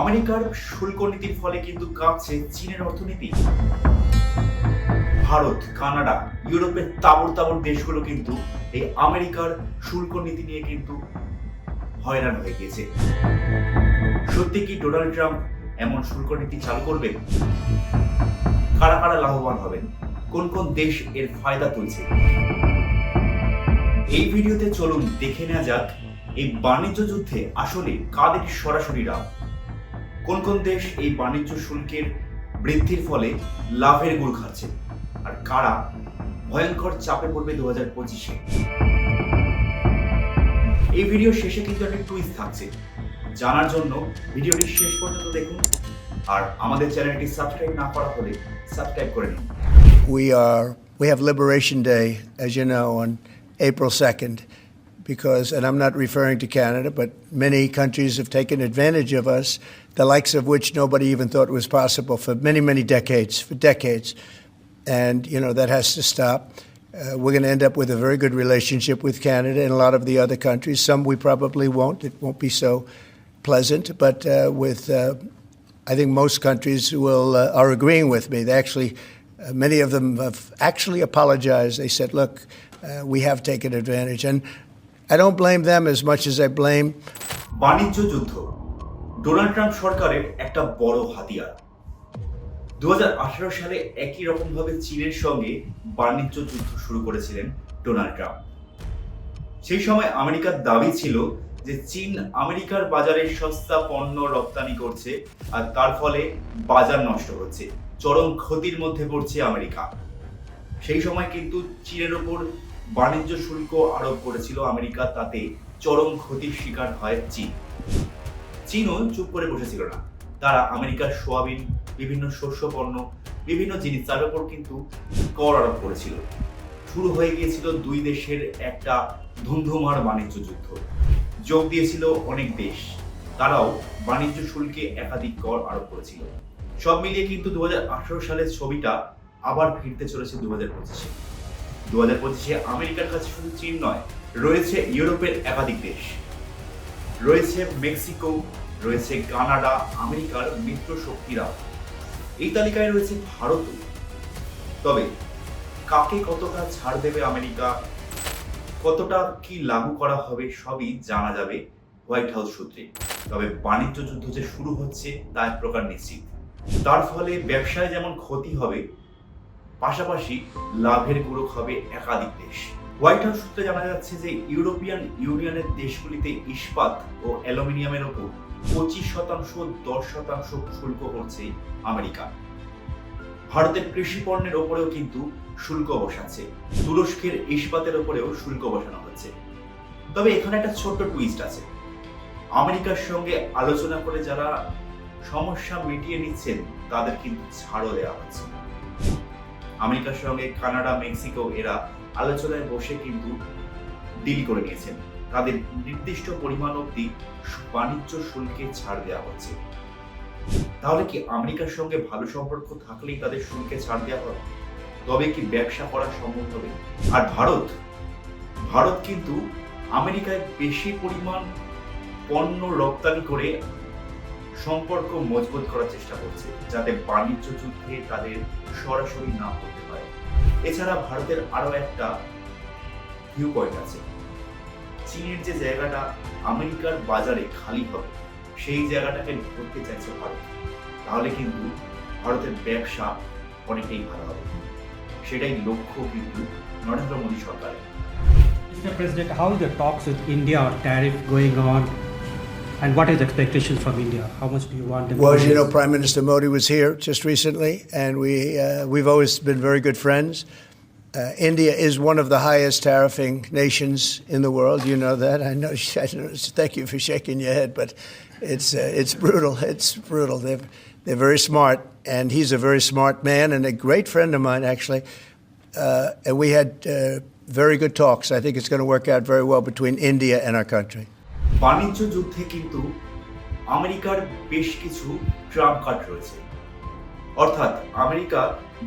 আমেরিকার শুল্ক নীতির ফলে কিন্তু কাঁপছে চীনের অর্থনীতি। ভারত, কানাডা, ইউরোপের তাবর তাবর দেশগুলো কিন্তু এই আমেরিকার শুল্ক নীতি নিয়ে কিন্তু হয়রান হয়ে গিয়েছে। সত্যি কি ডোনাল্ড ট্রাম্প এমন শুল্ক নীতি চালু করবেন? কারা কারা লাভবান হবেন? কোন কোন দেশ এর ফায়দা তুলছে? এই ভিডিওতে চলুন দেখে নেওয়া যাক, এই বাণিজ্য যুদ্ধে আসলে কাদের সরাসরি লাভ? কোন কোন দেশ এই বাণিজ্য শুল্কের বৃদ্ধির ফলে লাভের গুড় খাচ্ছে? আর কারা ভয়ঙ্কর চাপে পড়বে দু হাজার পঁচিশে? এই ভিডিও শেষে কিন্তু একটা টুইস্ট থাকছে। জানার জন্য ভিডিওটি শেষ পর্যন্ত দেখুন আর আমাদের চ্যানেলটি সাবস্ক্রাইব না করা হলে সাবস্ক্রাইব করে নিন। We are we have Liberation Day, as you know, on April second, because and I'm not referring to Canada, but many countries have taken advantage of us, the likes of which nobody even thought was possible for many, many decades, for decades, and you know that has to stop. Uh, we're going to end up with a very good relationship with Canada and a lot of the other countries. Some we probably won't. It won't be so pleasant, but uh, with uh, I think most countries will uh, are agreeing with me. They actually, uh, many of them have actually apologized. They said, "Look, uh, we have taken advantage," and I don't blame them as much as I blame বাণিজ্য যুদ্ধ Donald Trump সরকারের একটা বড় হাতিয়ার। দু সালে একই রকমভাবে চীনের সঙ্গে বাণিজ্য যুদ্ধ শুরু করেছিলেন ডোনাল্ড ট্রাম্প। সেই সময় আমেরিকার দাবি ছিল যে চীন আমেরিকার বাজারে সস্তা পণ্য রপ্তানি করছে আর তার ফলে বাজার নষ্ট হচ্ছে, চরম ক্ষতির মধ্যে পড়ছে আমেরিকা। সেই সময় কিন্তু চীনের ওপর বাণিজ্য শুল্ক আরোপ করেছিল আমেরিকা, তাতে চরম ক্ষতির শিকার হয় চীন। চীনও চুপ করে বসেছিল না। তারা আমেরিকার সোয়াবিন, বিভিন্ন শস্য পণ্য, বিভিন্ন জিনিস, তার উপর কিন্তু কর আরোপ করেছিল। শুরু হয়ে গিয়েছিল দুই দেশের একটা ধুমধুমার বাণিজ্য যুদ্ধ। যোগ দিয়েছিল অনেক দেশ। তারাও বাণিজ্য শুল্কে একাধিক কর আরোপ করেছিল। সব মিলিয়ে কিন্তু দু হাজার আঠারো সালের ছবিটা আবার ফিরতে চলেছে দু হাজার পঁচিশে। দু হাজার পঁচিশে আমেরিকার কাছে শুধু চীন নয়, রয়েছে ইউরোপের একাধিক দেশ। রয়েছে মেক্সিকো রয়েছে কানাডা, আমেরিকার মিত্র শক্তিরা। এই তালিকায় রয়েছে ভারতও তবে কাকে কতটা ছাড় দেবে আমেরিকা, কতটা কি লাগু করা হবে সবই জানা যাবে হোয়াইট হাউস সূত্রে। তবে বাণিজ্য যুদ্ধ যে শুরু হচ্ছে তা এক প্রকার নিশ্চিত। তার ফলে ব্যবসায় যেমন ক্ষতি হবে, পাশাপাশি লাভের গুরুক হবে একাধিক দেশ। হোয়াইট হাউস সূত্রে জানা যাচ্ছে যে ইউরোপিয়ান ইউনিয়নের দেশগুলিতে ইস্পাত ও অ্যালুমিনিয়ামের ওপর পঁচিশ শতাংশ, দশ শতাংশ শুল্ক করছে আমেরিকা। ভারতের কৃষি পণ্যের ওপরেও কিন্তু শুল্ক বসাচ্ছে। তুরস্কের ইস্পাতের ওপরেও শুল্ক বসানো হচ্ছে। তবে এখানে একটা ছোট্ট টুইস্ট আছে। আমেরিকার সঙ্গে আলোচনা করে যারা সমস্যা মিটিয়ে নিচ্ছেন, তাদের কিন্তু ছাড়ও দেওয়া হচ্ছে। আমেরিকার সঙ্গে কানাডা, মেক্সিকো এরা আলোচনায় বসে কিন্তু ডিল করে নিয়েছেন। তাদের নির্দিষ্ট পরিমাণ অবধি বাণিজ্য শুল্কে ছাড় দেওয়া হচ্ছে। তাহলে কি আমেরিকার সঙ্গে ভালো সম্পর্ক থাকলেই তাদের শুল্কে ছাড় দেওয়া হবে তবে কি ব্যবসা করা সম্ভব হবে? আর ভারত? ভারত কিন্তু আমেরিকায় বেশি পরিমাণ পণ্য রপ্তানি করে সম্পর্ক মজবুত করার চেষ্টা করছে, যাতে বাণিজ্য যুদ্ধে তাদের সরাসরি না করতে পারে। এছাড়া ভারতের আরও একটা ভিউ পয়েন্ট আছে। চীনের যে জায়গাটা আমেরিকার বাজারে খালি হবে সেই জায়গাটাকে ধরতে চাইছে ভারত তাহলে কিন্তু ভারতের ব্যবসা অনেকটাই ভালো হবে সেটাই লক্ষ্য কিন্তু নরেন্দ্র মোদী সরকারের Mr. President, how are the talks with India on tariff going on, and what is the expectation from India? How much do you want them? Well, to as you know, raise? Prime Minister Modi was here just recently, and we uh, we've always been very good friends. Uh, India is one of the highest tariffing nations in the world. You know that. I know. I know thank you for shaking your head, but it's uh, it's brutal. It's brutal. They're they're very smart, and he's a very smart man and a great friend of mine, actually. Uh, and we had uh, very good talks. I think it's going to work out very well between India and our country. বাণিজ্য যুদ্ধে কিন্তু আমেরিকার বেশ কিছু Trump card রয়েছে অর্থাৎ America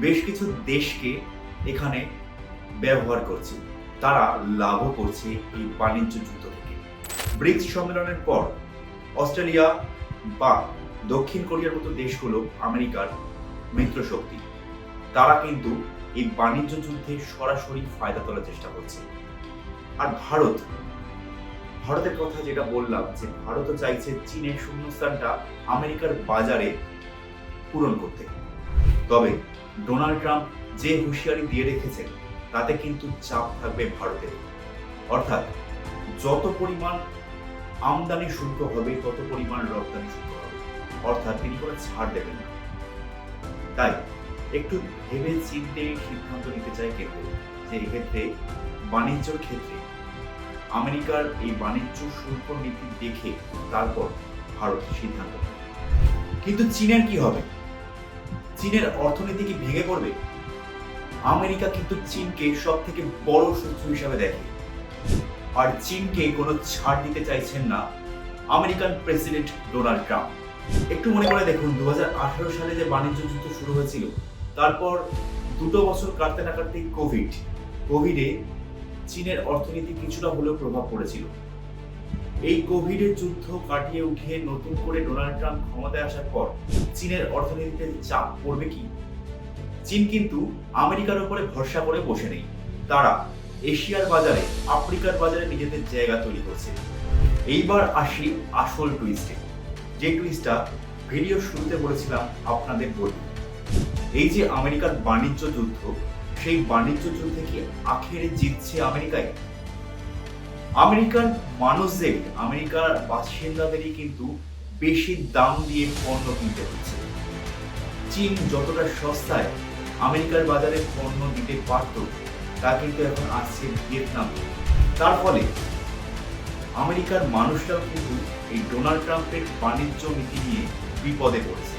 বেশ কিছু দেশকে এখানে ব্যবহার করছে। তারা লাভও করছে এই বাণিজ্য যুদ্ধ থেকে। ব্রিক্স সম্মেলনের পর অস্ট্রেলিয়া বা দক্ষিণ কোরিয়ার মতো দেশ দেশগুলো আমেরিকার মিত্র শক্তি তারা কিন্তু এই বাণিজ্য যুদ্ধে সরাসরি ফায়দা তোলার চেষ্টা করছে। আর ভারত, ভারতের কথা যেটা বললাম যে ভারতও চাইছে চীনের শূন্যস্থানটা আমেরিকার বাজারে পূরণ করতে। তবে ডোনাল্ড ট্রাম্প যে হুঁশিয়ারি দিয়ে রেখেছেন, তাতে কিন্তু চাপ থাকবে ভারতের। অর্থাৎ যত পরিমাণ আমদানি শুল্ক হবে, তত পরিমাণ রপ্তানি শুল্ক হবে। অর্থাৎ তিনি কোনো ছাড় দেবেন না। তাই একটু ভেবে চিনতে সিদ্ধান্ত নিতে চাই কেন্দ্র যে এক্ষেত্রে বাণিজ্যর ক্ষেত্রে আমেরিকার এই বাণিজ্য শুল্ক নীতি দেখে তারপর ভারত সিদ্ধান্ত কিন্তু চীনের কি হবে? চীনের অর্থনীতি কি ভেঙে পড়বে? আমেরিকা কিন্তু চীনকে সব থেকে বড় শত্রু হিসাবে দেখে। আর চীনকে কোনো ছাড় দিতে চাইছেন না আমেরিকান প্রেসিডেন্ট ডোনাল্ড ট্রাম্প। একটু মনে করে দেখুন দু হাজার আঠারো সালে যে বাণিজ্য যুদ্ধ শুরু হয়েছিল, তারপর দুটো বছর কাটতে না কাটতেই কোভিড। কোভিডে চীনের অর্থনীতি কিছুটা হলেও প্রভাব পড়েছিল। এই কোভিডের যুদ্ধ কাটিয়ে উঠে নতুন করে ডোনাল্ড ট্রাম্প ক্ষমতায় আসার পর চীনের অর্থনীতিতে চাপ পড়বে কি? চীন কিন্তু আমেরিকার উপরে ভরসা করে বসে নেই। তারা এশিয়ার বাজারে, আফ্রিকার বাজারে নিজেদের জায়গা তৈরি করছে। এইবার আসি আসল টুইস্টে যে টুইস্টটা ভিডিও শুরুতে বলেছিলাম আপনাদের বলব এই যে আমেরিকার বাণিজ্য যুদ্ধ, সেই বাণিজ্য যুদ্ধে কি আখেরে জিতছে আমেরিকায় আমেরিকার মানুষদের, আমেরিকার বাসিন্দাদেরই কিন্তু বেশি দাম দিয়ে পণ্য কিনতে হচ্ছে। চীন যতটা সস্তায় আমেরিকার বাজারে পণ্য দিতে পারত তা কিন্তু এখন আসছে ভিয়েতনাম তার ফলে আমেরিকার মানুষরাও কিন্তু এই ডোনাল্ড ট্রাম্পের বাণিজ্য নীতি নিয়ে বিপদে পড়েছে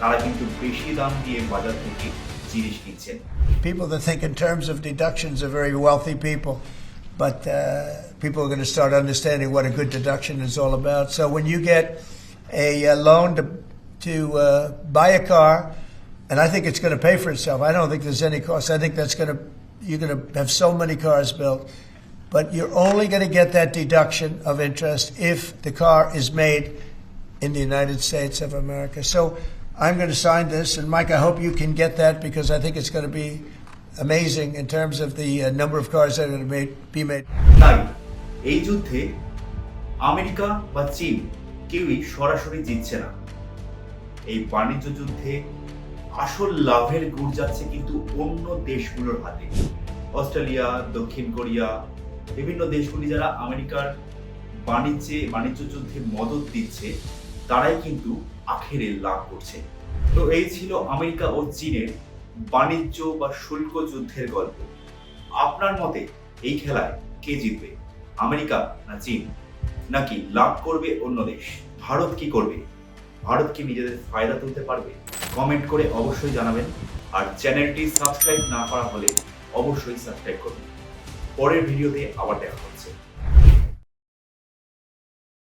তারা কিন্তু বেশি দাম দিয়ে বাজার থেকে জিনিস কিনছেন People that think in terms of deductions are very wealthy people, but uh, people are going to start understanding what a good deduction is all about. So when you get a, uh loan to to uh, buy a car, and I think it's going to pay for itself. I don't think there's any cost. I think that's going to you're going to have so many cars built, but you're only going to get that deduction of interest if the car is made in the United States of America. So I'm going to sign this, and Mike, I hope you can get that because I think it's going to be amazing in terms of the uh, number of cars that are going to made, be made. তাই এই যুদ্ধে America বা চীন কেউই সরাসরি জিতছে না এই বাণিজ্য যুদ্ধে আসল লাভের গুড় যাচ্ছে কিন্তু অন্য দেশগুলোর হাতে। অস্ট্রেলিয়া, দক্ষিণ কোরিয়া, বিভিন্ন দেশগুলি যারা আমেরিকার বাণিজ্যে বাণিজ্য যুদ্ধে মদত দিচ্ছে, তারাই কিন্তু আখেরে লাভ করছে। তো এই ছিল আমেরিকা ও চীনের বাণিজ্য বা শুল্ক যুদ্ধের গল্প। আপনার মতে এই খেলায় কে জিতবে, আমেরিকা না চীন? নাকি লাভ করবে অন্য দেশ? ভারত কি করবে? ভারত কি নিজেদের ফায়দা তুলতে পারবে? কমেন্ট করে অবশ্যই জানাবেন। আর চ্যানেলটি সাবস্ক্রাইব না করা হলে অবশ্যই সাবস্ক্রাইব করবেন। পরের ভিডিওতে আবার দেখা হচ্ছে।